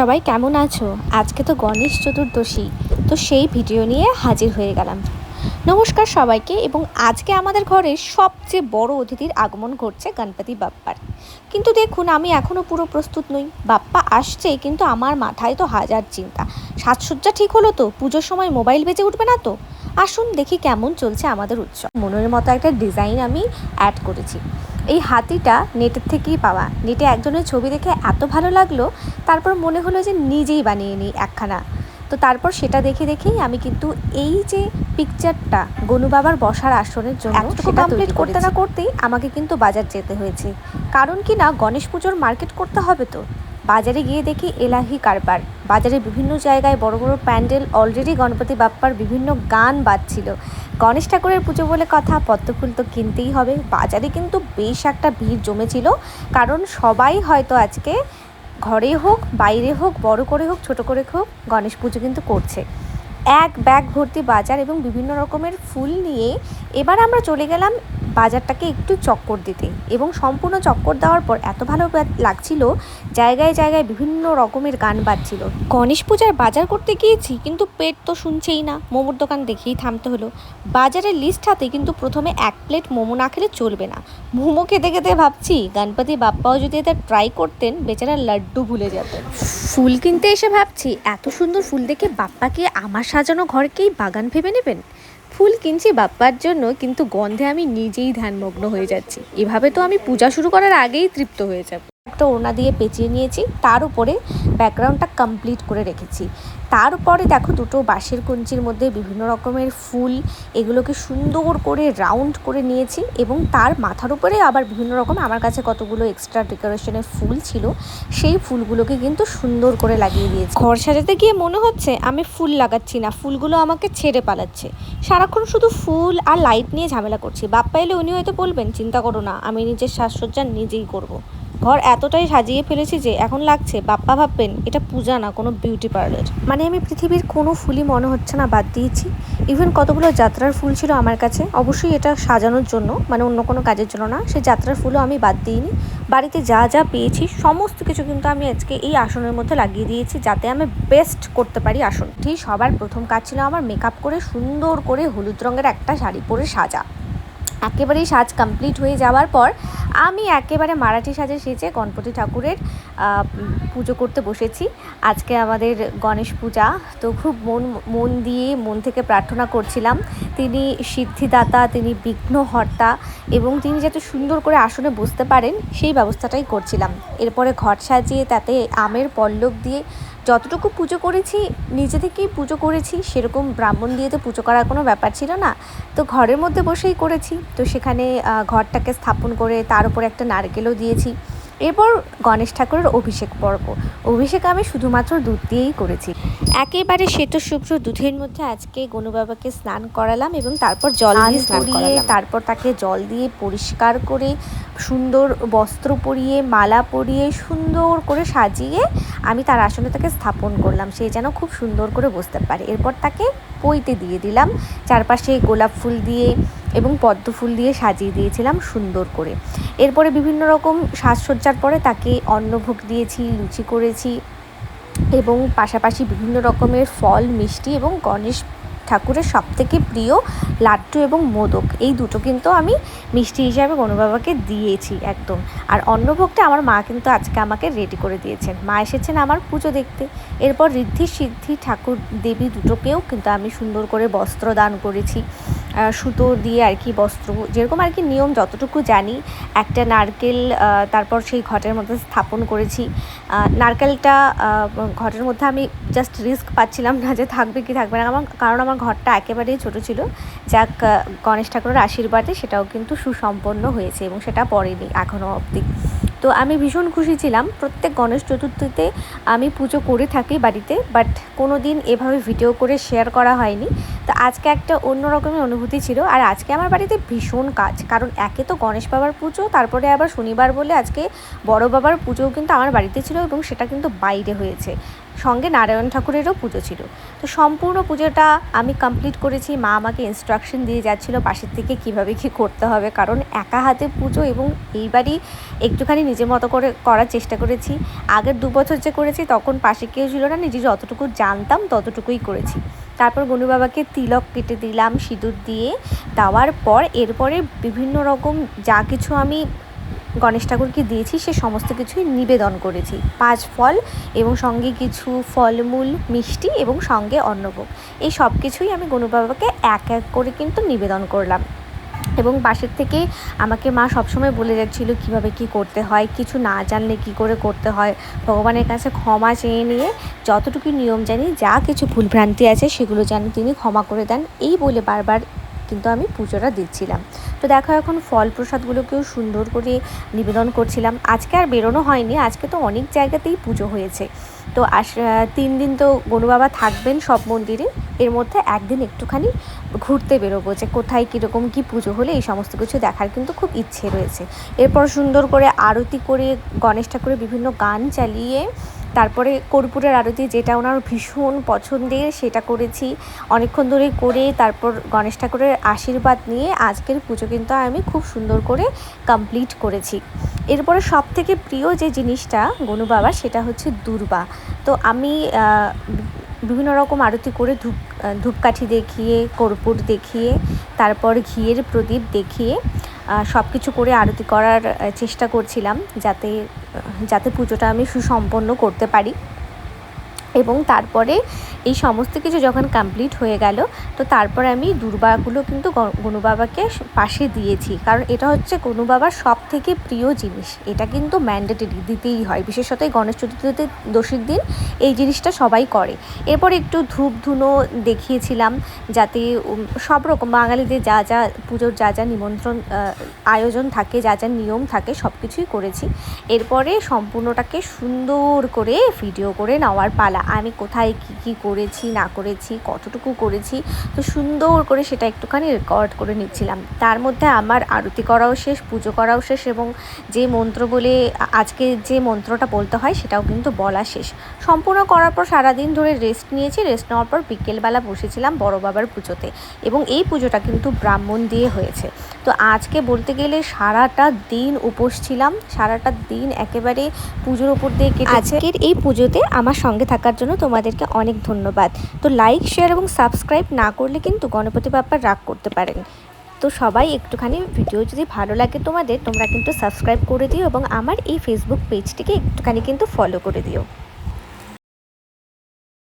সবাই কেমন আছো? আজকে তো গণেশ চতুর্দশী, তো সেই ভিডিও নিয়ে হাজির হয়ে গেলাম। নমস্কার সবাইকে এবং আজকে আমাদের ঘরে সবচেয়ে বড় অতিথির আগমন ঘটছে গণপতি বাপ্পার। কিন্তু দেখুন, আমি এখনও পুরো প্রস্তুত নই। বাপ্পা আসছে, কিন্তু আমার মাথায় তো হাজার চিন্তা। সাজসজ্জা ঠিক হলো তো? পুজোর সময় মোবাইল বেজে উঠবে না তো? আসুন দেখি কেমন চলছে আমাদের উৎসব। মনের মতো একটা ডিজাইন আমি অ্যাড করেছি। এই হাতিটা নেটের থেকেই পাওয়া। নেটে একজনের ছবি দেখে এত ভালো লাগল তারপর মনে হলো যে নিজেই বানিয়ে নিই একখানা। তো তারপর সেটা দেখে দেখেই আমি কিন্তু এই যে পিকচারটা গনু বাবার বসার আসনের জন্য সেটা কমপ্লিট করতে না করতেই আমাকে কিন্তু বাজার যেতে হয়েছে। কারণ কি না গণেশ পুজোর মার্কেট করতে হবে তো। বাজারে গিয়ে দেখি এলাহি কারবার। বাজারে বিভিন্ন জায়গায় বড় বড় প্যান্ডেল অলরেডি গণপতি বাপ্পার বিভিন্ন গান বাজছিল। গণেশ ঠাকুরের পুজো বলে কথা, পদ্মফুল তো কিনতেই হবে। বাজারে কিন্তু বেশ একটা ভিড় জমেছিল, কারণ সবাই হয়তো আজকে ঘরে হোক, বাইরে হোক, বড় করে হোক, ছোট করে হোক, গণেশ পুজো কিন্তু করছে। এক ব্যাগ ভর্তি বাজার এবং বিভিন্ন রকমের ফুল নিয়ে এবার আমরা চলে গেলাম বাজারটাকে একটু চক্কর দিতে। এবং সম্পূর্ণ চক্কর দেওয়ার পর এত ভালো লাগছিল, জায়গায় জায়গায় বিভিন্ন রকমের গান বাজছিল। গণেশ পূজার বাজার করতে গিয়েছি, কিন্তু পেট তো শুনছেই না। মোমোর দোকান দেখেই থামতে হলো। বাজারের লিস্ট হাতে কিন্তু প্রথমে এক প্লেট মোমো না খেলে চলবে না। মোমো খেতে খেতে ভাবছি, গণপতি বাপ্পাও যদি এটা ট্রাই করতেন, বেচারা লাড্ডু ভুলে যেতেন ফুল কিনতে এসে ভাবছি, এত সুন্দর ফুল দেখে বাপ্পাকে আমার সাজানো ঘরকেই বাগান ভেবে নেবেন? ফুল কিনছি বাপ্পার জন্য, কিন্তু গন্ধে আমি নিজেই ধ্যানমগ্ন হয়ে যাচ্ছি। এভাবে তো আমি পূজা শুরু করার আগেই তৃপ্ত হয়ে যাব। একটা ওনা দিয়ে পেঁচিয়ে নিয়েছি, তার উপরে ব্যাকগ্রাউন্ডটা কমপ্লিট করে রেখেছি। তার উপরে দেখো দুটো বাঁশের কঞ্চির মধ্যে বিভিন্ন রকমের ফুল, এগুলোকে সুন্দর করে রাউন্ড করে নিয়েছি এবং তার মাথার উপরে আবার বিভিন্ন রকম, আমার কাছে কতগুলো এক্সট্রা ডেকোরেশনের ফুল ছিল, সেই ফুলগুলোকে কিন্তু সুন্দর করে লাগিয়ে দিয়েছি। ঘর সাজাতে গিয়ে মনে হচ্ছে আমি ফুল লাগাচ্ছি না, ফুলগুলো আমাকে ছেড়ে পালাচ্ছে। সারাক্ষণ শুধু ফুল আর লাইট নিয়ে ঝামেলা করছি। বাপ্পা এলে উনি হয়তো বলবেন, চিন্তা করো না, আমি নিজের সাজসজ্জা নিজেই করব। ঘর এতটাই সাজিয়ে ফেলেছি যে এখন লাগছে, বাপ্পা ভাববেন, এটা পূজা না, কোনো বিউটি পার্লার। মানে আমি পৃথিবীর কোনো ফুলই মনে হচ্ছে না, বাদ দিয়েছি। ইভেন কতগুলো যাত্রার ফুল ছিল আমার কাছে, অবশ্যই এটা সাজানোর জন্য মানে অন্য কোনো কাজের জন্য না সেই যাত্রার ফুলও আমি বাদ দিইনি। বাড়িতে যা যা পেয়েছি, সমস্ত কিছু কিন্তু আমি আজকে এই আসনের মধ্যে লাগিয়ে দিয়েছি, যাতে আমি বেস্ট করতে পারি আসন ঠিক সবার প্রথম কাজ ছিল আমার মেকআপ করে, সুন্দর করে হলুদ রঙের একটা শাড়ি পরে সাজা। একেবারেই সাজ কমপ্লিট হয়ে যাওয়ার পর আমি একেবারে মারাঠি সাজে সেজে গণপতি ঠাকুরের পুজো করতে বসেছি। আজকে আমাদের গণেশ পূজা। তো খুব মন মন দিয়ে মন থেকে প্রার্থনা করছিলাম। তিনি সিদ্ধিদাতা, তিনি বিঘ্নহর্তা এবং তিনি যাতে সুন্দর করে আসনে বসতে পারেন, সেই ব্যবস্থাটাই করছিলাম। এরপরে ঘর সাজিয়ে তাতে আমের পল্লব দিয়ে যতটুকু পুজো করেছি, নিজে থেকেই পুজো করেছি, সেরকম ব্রাহ্মণ দিয়ে তো পুজো করার কোনো ব্যাপার ছিল না। তো ঘরের মধ্যে বসেই করেছি। তো সেখানে ঘরটাকে স্থাপন করে তার উপরে একটা নারকেলও দিয়েছি। এরপর গণেশ ঠাকুরের অভিষেক পর্ব। অভিষেক আমি শুধুমাত্র দুধ দিয়েই করেছি। একেবারে শ্বেত শুভ্র দুধের মধ্যে আজকে গনু বাবাকে স্নান করালাম এবং তারপর জল দিয়ে স্নান করিয়ে তারপর তাকে জল দিয়ে পরিষ্কার করে সুন্দর বস্ত্র পরিয়ে মালা পরিয়ে সুন্দর করে সাজিয়ে আমি তার আসনে তাকে স্থাপন করলাম। সে যেন খুব সুন্দর করে বসতে পারে। এরপর তাকে পইতে দিয়ে দিলাম। চারপাশে গোলাপ ফুল দিয়ে এবং পদ্ম ফুল দিয়ে সাজিয়ে দিয়েছিলাম সুন্দর করে। এরপরে বিভিন্ন রকম সাজসজ্জার পরে তাকে অন্নভোগ দিয়েছি, লুচি করেছি এবং পাশাপাশি বিভিন্ন রকমের ফল, মিষ্টি এবং গণেশ ঠাকুরের সবথেকে প্রিয় লাড্ডু এবং মোদক। এই দুটো কিন্তু আমি মিষ্টি হিসাবে গণবাবাকে দিয়েছি একদম। আর অন্নভোগটা আমার মা কিন্তু আজকে আমাকে রেডি করে দিয়েছেন। মা এসেছেন আমার পুজো দেখতে। এরপর ঋদ্ধি সিদ্ধি ঠাকুর দেবী দুটোকেও কিন্তু আমি সুন্দর করে বস্ত্র দান করেছি। সুতো দিয়ে আর কি, বস্ত্র, যেরকম আর কি নিয়ম যতটুকু জানি, একটা নারকেল তারপর সেই ঘটের মধ্যে স্থাপন করেছি। নারকেলটা ঘটের মধ্যে আমি জাস্ট রিস্ক পাচ্ছিলাম না যে থাকবে কি থাকবে না। আমার, কারণ আমার ঘরটা একেবারেই ছোট ছিল। যাক গণেশ ঠাকুরের আশীর্বাদে সেটাও কিন্তু সুসম্পন্ন হয়েছে এবং সেটা পড়েনি এখনও অবধি। তো আমি ভীষণ খুশি ছিলাম। প্রত্যেক গণেশ চতুর্থীতে আমি পুজো করে থাকি বাড়িতে বাট কোনো দিন এভাবে ভিডিও করে শেয়ার করা হয়নি। তো আজকে একটা অন্য রকমের অনুভূতি ছিল, আর আজকে আমার বাড়িতে ভীষণ কাজ, কারণ একে তো গণেশ বাবার পুজো, তারপরে আবার শনিবার বলে আজকে বড় বাবার পুজোও কিন্তু আমার বাড়িতে ছিল এবং সেটা কিন্তু বাইরে হয়েছে। সঙ্গে নারায়ণ ঠাকুরেরও পুজো ছিল। তো সম্পূর্ণ পুজোটা আমি কমপ্লিট করেছি। মা আমাকে ইনস্ট্রাকশন দিয়ে যাচ্ছিল পাশের থেকে কীভাবে কি করতে হবে, কারণ একা হাতে পুজো এবং এইবারই একটুখানি নিজের মতো করে করার চেষ্টা করেছি। আগের দু বছর যে করেছি, তখন পাশে কেউ ছিল না, নিজে যতটুকু জানতাম ততটুকুই করেছি। তারপর গনু বাবাকে তিলক কেটে দিলাম, সিঁদুর দিয়ে দেওয়ার পর এরপরে বিভিন্ন রকম যা কিছু আমি গণেশ ঠাকুরকে দিয়েছি, সে সমস্ত কিছুই নিবেদন করেছি। পাঁচ ফল এবং সঙ্গে কিছু ফলমূল, মিষ্টি এবং সঙ্গে অন্নভোগ। এই সব কিছুই আমি গনু বাবাকে এক এক করে কিন্তু নিবেদন করলাম। এবং পাশের থেকে আমাকে মা সবসময় বলে যাচ্ছিল কীভাবে কি করতে হয়, কিছু না জানলে কি করে করতে হয়। ভগবানের কাছে ক্ষমা চেয়ে নিয়ে যতটুকু নিয়ম জানি, যা কিছু ভুলভ্রান্তি আছে সেগুলো যেন তিনি ক্ষমা করে দেন। এই বলে বারবার কিন্তু আমি পুজোটা দিচ্ছিলাম। তো দেখো এখন ফল প্রসাদগুলোকেও সুন্দর করে নিবেদন করছিলাম। আজকে আর বেরোনো হয়নি, আজকে তো অনেক জায়গাতেই পুজো হয়েছে। তো আস তিন দিন তো গনু বাবা থাকবেন সব মন্দিরে, এর মধ্যে একদিন একটুখানি ঘুরতে বেরোবো যে কোথায় কীরকম কী পুজো হলে এই সমস্ত কিছু দেখার কিন্তু খুব ইচ্ছে রয়েছে। এরপর সুন্দর করে আরতি করে, গণেশ ঠাকুরের বিভিন্ন গান চালিয়ে তারপরে কর্পূরের আরতি, যেটা ওনার ভীষণ পছন্দের, সেটা করেছি। অনেকক্ষণ ধরে করে তারপর গণেশ ঠাকুরের আশীর্বাদ নিয়ে আজকের পুজো কিন্তু আমি খুব সুন্দর করে কমপ্লিট করেছি। এরপরে সব থেকে প্রিয় যে জিনিসটা গনু বাবা, সেটা হচ্ছে দুর্বা। তো আমি বিভিন্ন রকম আরতি করে ধূপ ধূপকাঠি দেখিয়ে, কর্পূর দেখিয়ে, তারপর ঘিয়ের প্রদীপ দেখিয়ে সব কিছু করে আরতি করার চেষ্টা করছিলাম যাতে যাতে পুজোটা আমি সুসম্পন্ন করতে পারি। এবং তারপরে এই সমস্ত কিছু যখন কমপ্লিট হয়ে গেল, তো তারপরে আমি দুর্বাগুলো কিন্তু গনু বাবাকে পাশে দিয়েছি। কারণ এটা হচ্ছে গনু বাবার সব থেকে প্রিয় জিনিস। এটা কিন্তু ম্যান্ডেটরি দিতেই হয়। বিশেষত এই গণেশ চতুর্থীতে দোষীর দিন এই জিনিসটা সবাই করে। এরপর একটু ধূপ ধুনো দেখিয়েছিলাম যাতে সব রকম বাঙালিদের যা যা পুজোর যা যা নিমন্ত্রণ আয়োজন থাকে, যা যা নিয়ম থাকে সব কিছুই করেছি। এরপরে সম্পূর্ণটাকে সুন্দর করে ভিডিও করে নেওয়ার পালা। আমি কোথায় কী কী করেছি, না করেছি, কতটুকু করেছি, তো সুন্দর করে সেটা একটুখানি রেকর্ড করে নিচ্ছিলাম। তার মধ্যে আমার আরতি করাও শেষ, পুজো করাও শেষ এবং যে মন্ত্র বলে আজকে যে মন্ত্রটা বলতে হয় সেটাও কিন্তু বলা শেষ। সম্পূর্ণ করার পর সারাদিন ধরে রেস্ট নিয়েছি রেস্ট নেওয়ার পর বিকেলবেলা বসেছিলাম বড় বাবার পুজোতে এবং এই পুজোটা কিন্তু ব্রাহ্মণ দিয়ে হয়েছে। তো আজকে বলতে গেলে সারাটা দিন উপোস ছিলাম, সারাটা দিন একেবারে পুজোর উপর দিয়ে কেটে আজকের এই পুজোতে আমার সঙ্গে থাকার জন্য তোমাদেরকে অনেক ধন্যবাদ। তো লাইক শেয়ার এবং সাবস্ক্রাইব না করলে কিন্তু গণপতি বাপ্পার রাগ করতে পারেন। তো সবাই একটুখানি ভিডিও যদি ভালো লাগে তোমাদের, তোমরা কিন্তু সাবস্ক্রাইব করে দিও এবং আমার এই ফেসবুক পেজটিকে একটুখানি কিন্তু ফলো করে দিও।